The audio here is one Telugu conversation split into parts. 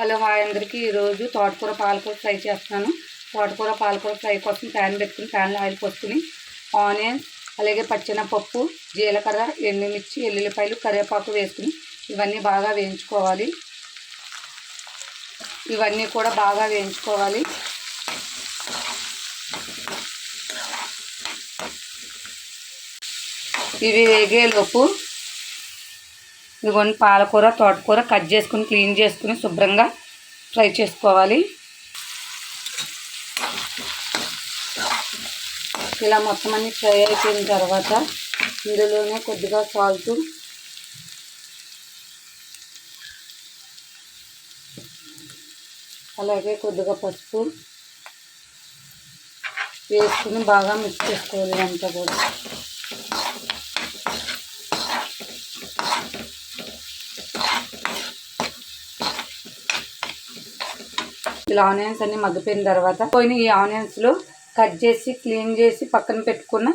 హలో హాయ్ అందరికీ. ఈరోజు తోటకూర పాలకూర ఫ్రై చేస్తున్నాను తోటకూర పాలకూర ఫ్రై కోసం ప్యాన్ పెట్టుకుని ప్యాన్లో ఆయిల్ పోసుకుని ఆనియన్స్ అలాగే పచ్చెనపప్పు జీలకర్ర ఎండుమిర్చి ఎల్లుల్లిపాయలు కరివేపాకు వేసుకుని ఇవన్నీ బాగా వేయించుకోవాలి. ఇవన్నీ కూడా బాగా వేయించుకోవాలి. ఇవి వేగేలోపు ఇదిగోండి పాలకూర తోటకూర కట్ చేసుకుని క్లీన్ చేసుకుని శుభ్రంగా ఫ్రై చేసుకోవాలి. ఇలా మొత్తం అన్ని ఫ్రై అయిపోయిన తర్వాత ఇందులోనే కొద్దిగా సాల్ట్ అలాగే కొద్దిగా పసుపు వేసుకుని బాగా మిక్స్ చేసుకోవాలి అంతా కూడా. ఇలా ఆనియన్స్ అన్ని మగ్గిపోయిన తర్వాత పోయిన ఈ ఆనియన్స్లో కట్ చేసి క్లీన్ చేసి పక్కన పెట్టుకున్న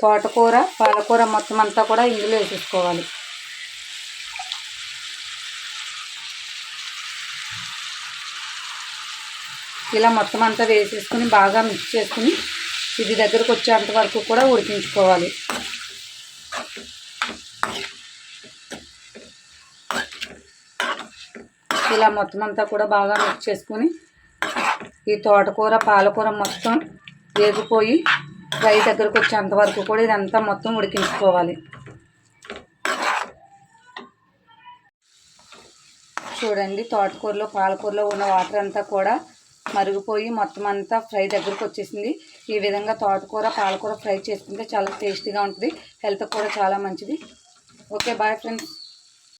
తోటకూర పాలకూర మొత్తం అంతా కూడా ఇందులో వేసేసుకోవాలి. ఇలా మొత్తం అంతా వేసేసుకుని బాగా మిక్స్ చేసుకుని ఇది దగ్గరకు వచ్చేంత వరకు కూడా ఉడికించుకోవాలి. ఇలా మొత్తం అంతా కూడా బాగా మిక్స్ చేసుకుని ఈ తోటకూర పాలకూర మొత్తం వేగిపోయి ఫ్రై దగ్గరకు వచ్చేంత వరకు కూడా ఇదంతా మొత్తం ఉడికించుకోవాలి. చూడండి తోటకూరలో పాలకూరలో ఉన్న వాటర్ అంతా కూడా మరిగిపోయి మొత్తం అంతా ఫ్రై దగ్గరకు వచ్చేసింది. ఈ విధంగా తోటకూర పాలకూర ఫ్రై చేసుకుంటే చాలా టేస్టీగా ఉంటుంది. హెల్త్ కూడా చాలా మంచిది. Okay bye friends.